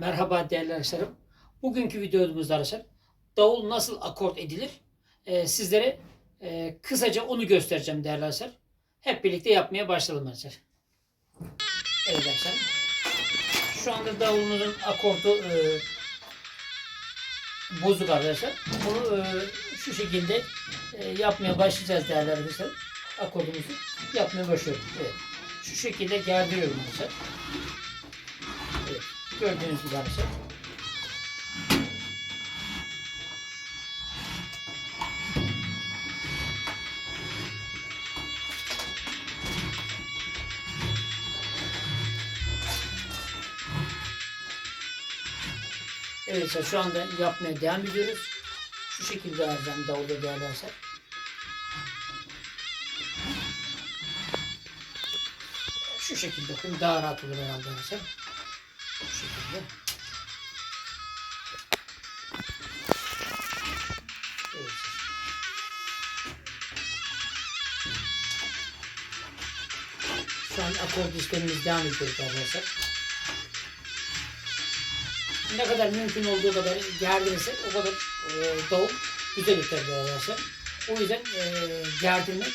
Merhaba değerli arkadaşlarım. Bugünkü videomuzda arkadaşlar davul nasıl akort edilir Ee, sizlere e, kısaca onu göstereceğim değerli arkadaşlar. Hep birlikte yapmaya başlayalım arkadaşlar. Evet arkadaşlar. Şu anda davulumuzun akordu e, bozuk arkadaşlar. Bunu e, şu şekilde e, yapmaya başlayacağız değerli arkadaşlar. Akordumuzu yapmaya başlıyorum. Evet. Şu şekilde gerdiriyorum arkadaşlar. Evet. Gördüğünüz gibi arkadaşlar. Evet şu anda yapmaya devam ediyoruz. Şu şekilde alacağım davulda değerli. Şu şekilde daha rahat olur herhalde arkadaşlar. Bu şekilde. Evet. Şu an akord işlemimiz devam ediyor arkadaşlar. Ne kadar mümkün olduğu kadar gerdirirsek o kadar e, davul güzel öter arkadaşlar. O yüzden e, gerdirmek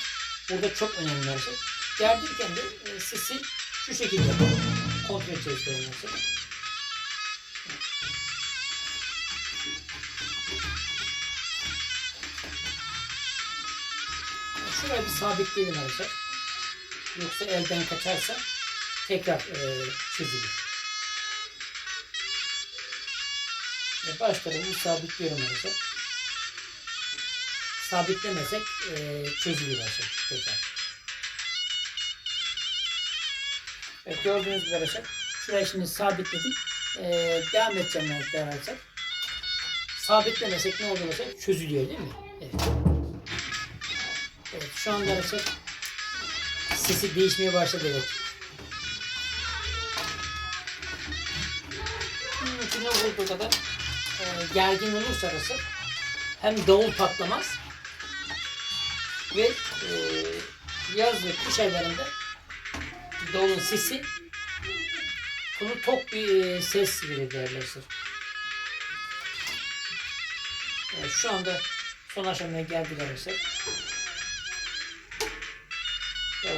burada çok önemli arkadaşlar. Gerdirirken de e, sesi şu şekilde. Kontrol edeceğiz arkadaşlar. Şurayı bir sabitleyelim arkadaşlar. Yoksa elden kaçarsa tekrar e, çözülür. Ve baş tarafını sabitliyorum arkadaşlar. Sabitlemesek e, çözülür arkadaşlar tekrar. Evet gördüğünüz gibi arkadaşlar. Şurayı şimdi sabitledim. E, devam edeceğim arkadaşlar. Sabitlemesek ne olur arkadaşlar? Çözülüyor değil mi? Evet. Evet şu anda arkadaşlar sesi değişmeye başladı evet. Mümkün olduğu kadar e, gergin olursa arkadaşlar hem davul patlamaz ve e, yaz ve kış aylarında davulun sesi bunu tok bir e, ses değerli arkadaşlar. Evet, şu anda son aşamaya geldik arkadaşlar.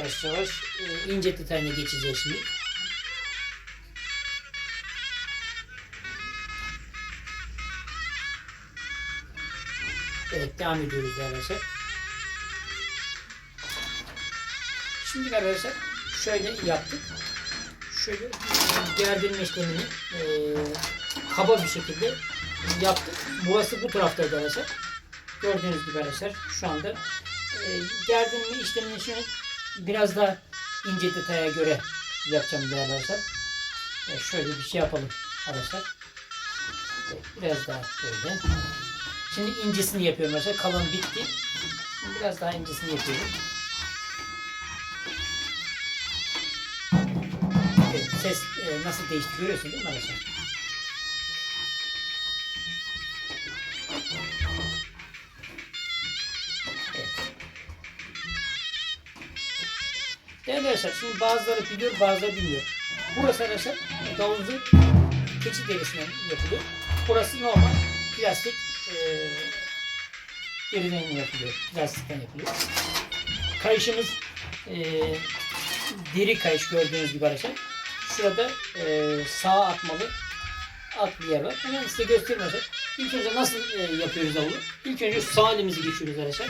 Yavaş yavaş e, ince detayına geçeceğiz şimdi. Evet devam ediyoruz arkadaşlar. Şimdi arkadaşlar şöyle yaptık. Şöyle gerdirme işlemini e, kaba bir şekilde yaptık. Burası bu taraftaydı arkadaşlar. Gördüğünüz gibi arkadaşlar şu anda e, gerdirme işlemini şimdi biraz daha ince detaya göre yapacağım değerli arkadaşlar. E, şöyle bir şey yapalım arkadaşlar. Biraz daha böyle. Şimdi incesini yapıyorum arkadaşlar. Kalın bitti. Biraz daha incesini yapıyorum. Evet, ses e, nasıl değişti görüyorsun değil mi arkadaşlar? Değerli arkadaşlar şimdi bazıları biliyor bazıları bilmiyor. Burası arkadaşlar davulcu keçi derisinden yapılıyor. Burası normal plastik e, deriden yapılıyor. Plastikten yapılıyor. Kayışımız e, deri kayış gördüğünüz gibi arkadaşlar. Şurada e, sağa atmalı at bir yer var. Hemen size göstereyim arkadaşlar. İlk önce nasıl e, yapıyoruz davulu? İlk önce sağ elimizi geçiriyoruz arkadaşlar.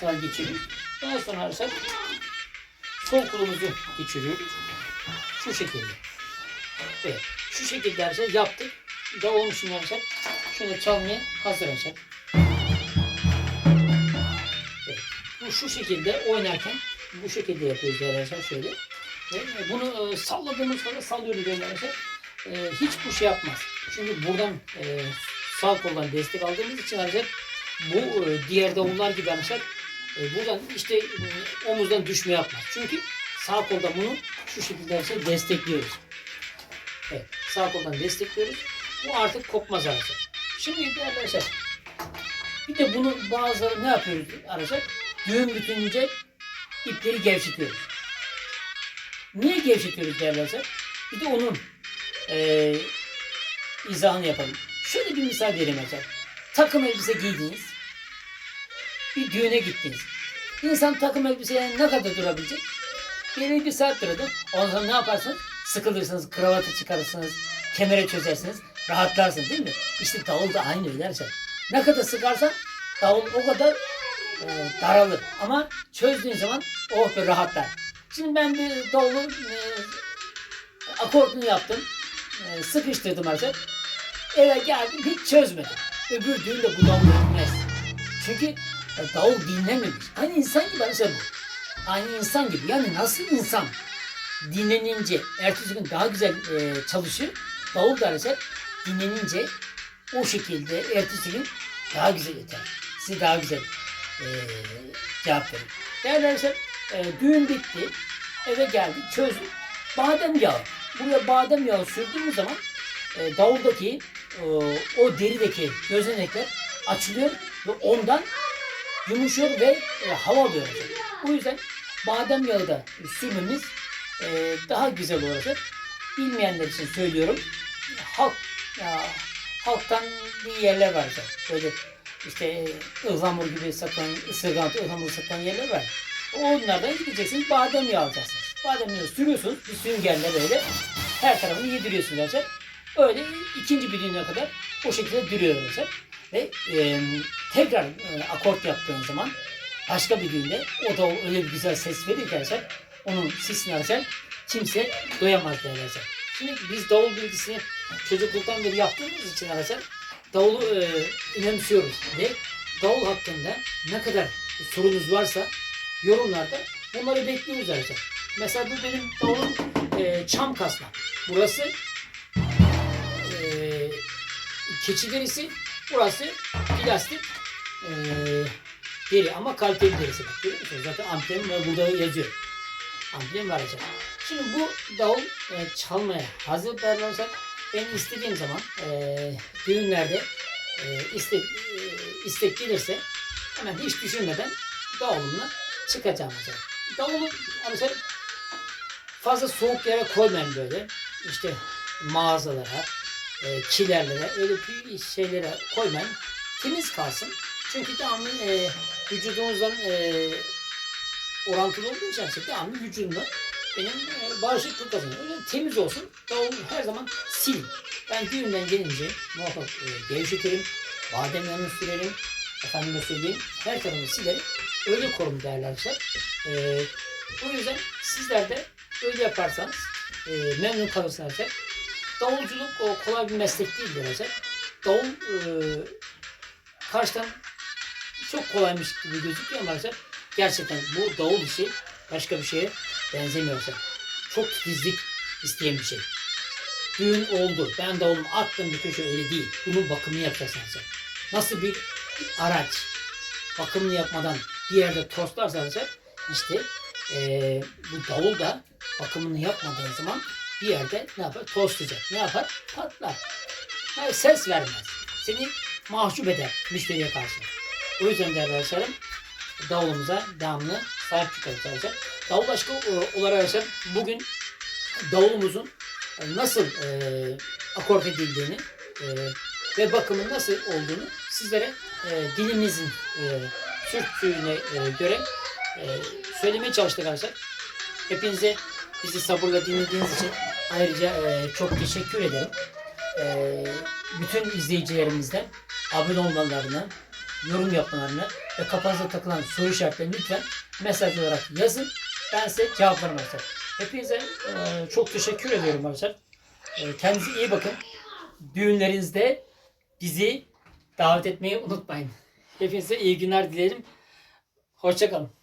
Sağ geçiriyoruz. Daha sonra arkadaşlar sol kolumuzu geçiriyoruz. Şu şekilde. Evet. Şu şekilde arkadaşlar yaptık. Davulun şimdi arkadaşlar şöyle çalmaya hazır arkadaşlar. Evet. Bu şu şekilde oynarken bu şekilde yapıyoruz arkadaşlar şöyle. Ve bunu e, salladığımız kadar sallıyoruz arkadaşlar. E, hiç bu şey yapmaz. Çünkü buradan e, sağ koldan destek aldığımız için arkadaşlar bu e, diğer davullar gibi arkadaşlar e, buradan işte e, omuzdan düşme yapmaz. Çünkü sağ koldan bunu şu şekilde arkadaşlar destekliyoruz. Evet, sağ koldan destekliyoruz. Bu artık kopmaz arkadaşlar. Şimdi de arkadaşlar bir de bunu bazıları ne yapıyoruz arkadaşlar? Düğüm bütünce ipleri gevşetiyoruz. Niye gevşetiyoruz değerli arkadaşlar? Bir de onun eee izahını yapalım. Şöyle bir misal vereyim hocam. Takım elbise giydiniz. Bir düğüne gittiniz. İnsan takım elbiseye ne kadar durabilecek? Bir, bir saat duradı. Ondan sonra ne yaparsınız? Sıkılırsınız, kravatı çıkarırsınız, kemere çözersiniz, rahatlarsınız değil mi? İşte davul da aynı öyle şey. Ne kadar sıkarsan davul o kadar e, daralır. Ama çözdüğün zaman oh be rahatlar. Şimdi ben bir davulu e, akortunu yaptım. E, sıkıştırdım artık. Eve geldim hiç çözmedim. Öbür düğünde bu davul dinmez. Çünkü davul dinlememiş. Aynı insan gibi arkadaşlar bu. Aynı insan gibi. Yani nasıl insan dinlenince ertesi gün daha güzel e, çalışıyor. Davul da arkadaşlar dinlenince o şekilde ertesi gün daha güzel yeter. Size daha güzel e, cevap verir. Değerli arkadaşlar e, düğün bitti. Eve geldik çözdük. Badem yağı. Buraya badem yağı sürdüğümüz zaman e, davuldaki e, o derideki gözenekler açılıyor ve ondan yumuşuyor ve e, hava alıyor. O yüzden badem yağı da sürmemiz e, daha güzel olacak. Bilmeyenler için söylüyorum. Halk ya, halktan bir yerler var. Böyle işte e, ıhlamur gibi satılan, ısırgan, ıhlamur satılan yerler var. Onlardan gideceksiniz, badem yağı alacaksınız. Badem yağı sürüyorsunuz, bir süngerle böyle her tarafını yediriyorsunuz arkadaşlar. Öyle ikinci bir düğüne kadar o şekilde duruyor arkadaşlar. Ve e, tekrar e, akort yaptığın zaman başka bir düğünde o da öyle bir güzel ses verir ki arkadaşlar. Onun sesini arkadaşlar kimse doyamaz arkadaşlar. Şimdi biz davul bilgisini çocukluktan beri yaptığımız için arkadaşlar davulu e, önemsiyoruz ve davul hakkında ne kadar sorunuz varsa yorumlarda bunları bekliyoruz arkadaşlar. Mesela bu benim davulun e, çam kasna. Burası e, keçi derisi, burası plastik e, deri ama kaliteli derisi. Bak görüyor musunuz? Zaten amblem burada yazıyor. Amblem var arkadaşlar. Şimdi bu davul e, çalmaya hazır derlerse ben istediğim zaman e, düğünlerde e, istek, e, istek gelirse hemen hiç düşünmeden davulumla çıkacağım mesela. Davulu mesela fazla soğuk yere koymayın böyle. İşte mağazalara, e, kilerlere, öyle şeylere koymayın. Temiz kalsın. Çünkü devamlı e, vücudumuzdan e, orantılı olduğu için işte devamlı vücudumda benim e, bağışıklık kazanıyor. Öyle temiz olsun. Davul her zaman silin. Ben düğünden gelince muhakkak e, gevşetirim. Badem yanını sürerim. Efendime söyleyeyim. Her tarafını silerim. Öyle korum değerli arkadaşlar. E, o yüzden sizler de öyle yaparsanız e, memnun kalırsınız arkadaşlar. Davulculuk o kolay bir meslek değildir arkadaşlar. Davul e, karşıdan çok kolaymış gibi gözüküyor ama arkadaşlar gerçekten bu davul işi başka bir şeye benzemiyor arkadaşlar. Çok titizlik isteyen bir şey. Düğün oldu. Ben davulumu attım bir köşe öyle değil. Bunun bakımını yapacaksın arkadaşlar. Nasıl bir araç bakımını yapmadan bir yerde toslarsa arkadaşlar işte eee, bu davul da bakımını yapmadığın zaman bir yerde ne yapar? Toslayacak. Ne yapar? Patlar. Yani ses vermez. Seni mahcup eder müşteriye karşı. O yüzden değerli arkadaşlarım davulumuza devamlı sahip çıkarız arkadaşlar. Davul aşkı e, olarak arkadaşlar bugün davulumuzun nasıl e, akort edildiğini e, ve bakımın nasıl olduğunu sizlere e, dilimizin e, sürttüğüne e, göre e, söylemeye çalıştık arkadaşlar. Hepinize bizi sabırla dinlediğiniz için ayrıca e, çok teşekkür ederim. E, bütün izleyicilerimizden abone olmalarını, yorum yapmalarını ve kafanıza takılan soru işaretlerini lütfen mesaj olarak yazın. Ben size cevaplarım arkadaşlar. Hepinize e, çok teşekkür ediyorum arkadaşlar. E, kendinize iyi bakın. Düğünlerinizde bizi davet etmeyi unutmayın. Hepinize iyi günler dilerim. Hoşçakalın.